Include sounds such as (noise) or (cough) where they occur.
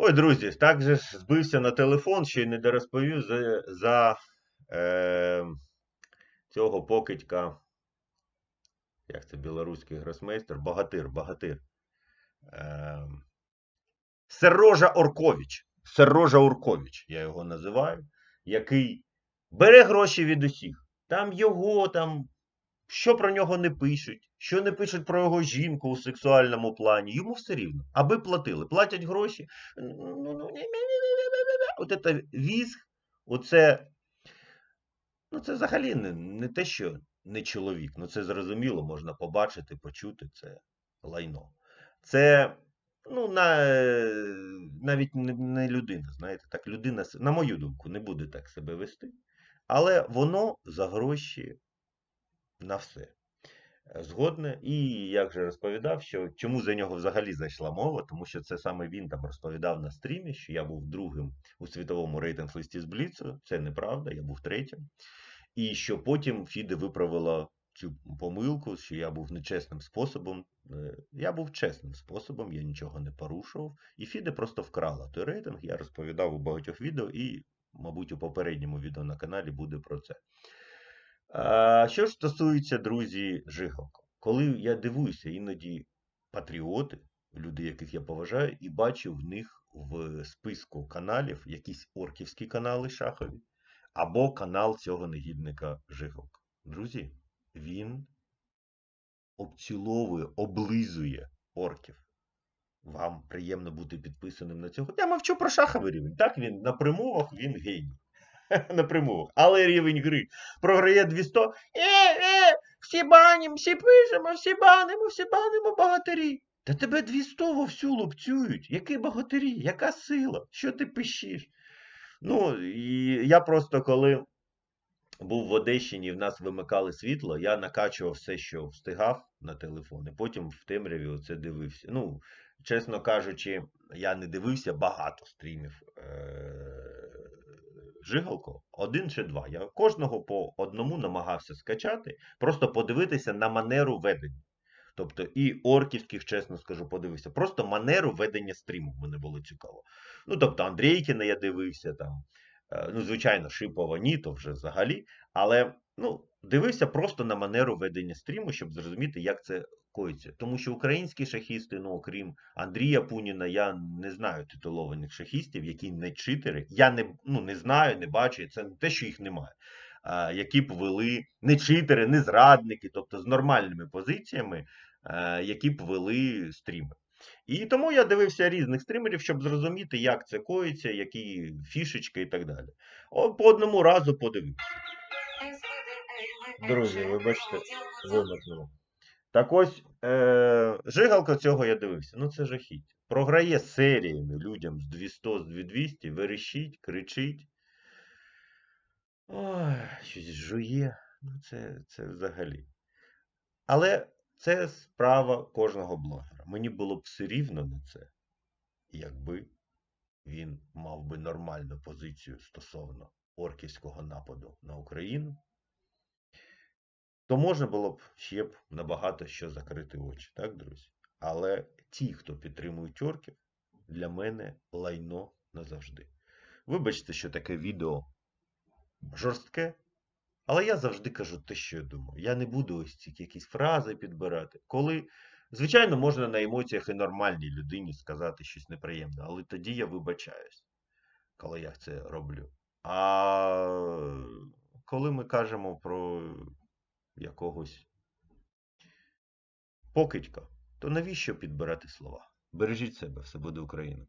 Ой, друзі, так же збився на телефон, ще й не дорозповів за, за е, цього покидька. Як це білоруський гросмейстер? Богатир, богатир. Е, Сережа Оркович. Сережа Оркович, я його називаю, який бере гроші від усіх. Там його, там, що про нього не пишуть, що не пишуть про його жінку у сексуальному плані. Йому все рівно. Аби платили. Платять гроші. Ну, От це візг, оце. Ну, це взагалі не, не те, що не чоловік. Ну, це зрозуміло, можна побачити, почути це лайно. Це, ну, на, навіть не, не людина, знаєте, так, людина, на мою думку, не буде так себе вести. Але воно за гроші на все. Е, Згодне. І як же розповідав, що чому за нього взагалі зайшла мова, тому що це саме він там розповідав на стрімі, що я був другим у світовому рейтинг листі з Бліцу. Це неправда, я був третім. І що потім Фіде виправила цю помилку, що я був нечесним способом. Е, Я був чесним способом, я нічого не порушував. І Фіде просто вкрала той рейтинг. Я розповідав у багатьох відео, і, мабуть, у попередньому відео на каналі буде про це. Що ж стосується, друзі, Жигалко, коли я дивуюся, іноді патріоти, люди, яких я поважаю, і бачу в них в списку каналів якісь орківські канали шахові, або канал цього негідника Жигалка. Друзі, він обціловує, облизує орків. Вам приємно бути підписаним на цього. Я мовчу про шаховий рівень. Так, він на примовах він геній. (laughs) На примовах. Але рівень гри програє 200. Е, е, всі банім, всі пишемо, всі банимо, всі банимо богатирі. Та тебе 200 вовсю лупцюють. Які богатирі? Яка сила? Що ти пишеш? Ну, і я просто коли був в Одещині, в нас вимикали світло, я накачував все, що встигав на телефон, і потім в темряві оце дивився. Ну, чесно кажучи, я не дивився багато стрімів Жигалко, один чи два. Я кожного по одному намагався скачати, просто подивитися на манеру ведення. Тобто і орківських, чесно скажу, подивився. Просто манеру ведення стріму мене було цікаво. Ну, тобто Андрійкіна я дивився там. Е, Ну, звичайно, Шипова ні, то вже взагалі. Але ну, дивився просто на манеру ведення стріму, щоб зрозуміти, як це коїться. Тому що українські шахісти, ну окрім Андрія Пуніна, я не знаю титулованих шахістів, які не читери. Я не, ну, не знаю, не бачу. Це не те, що їх немає. А, які б вели не читери, не зрадники, тобто з нормальними позиціями, а, які б вели стріми. І тому я дивився різних стрімерів, щоб зрозуміти, як це коїться, які фішечки і так далі. О, по одному разу подивився. Друзі, вибачте, вимикнуло. Так ось, е, жигалка цього я дивився. Ну це жахіття. Програє серіями людям з 200, з 200, верещить, кричить. Ой, щось жує. Ну це, це взагалі. Але це справа кожного блогера. Мені було б все рівно на це, якби він мав би нормальну позицію стосовно орківського нападу на Україну, то можна було б ще б набагато що закрити очі, так, друзі? Але ті, хто підтримують орків, для мене лайно назавжди. Вибачте, що таке відео жорстке, але я завжди кажу те, що я думаю. Я не буду ось ці якісь фрази підбирати. Коли, звичайно, можна на емоціях і нормальній людині сказати щось неприємне, але тоді я вибачаюсь, коли я це роблю. А коли ми кажемо про якогось покидька, то навіщо підбирати слова? Бережіть себе, все буде Україна.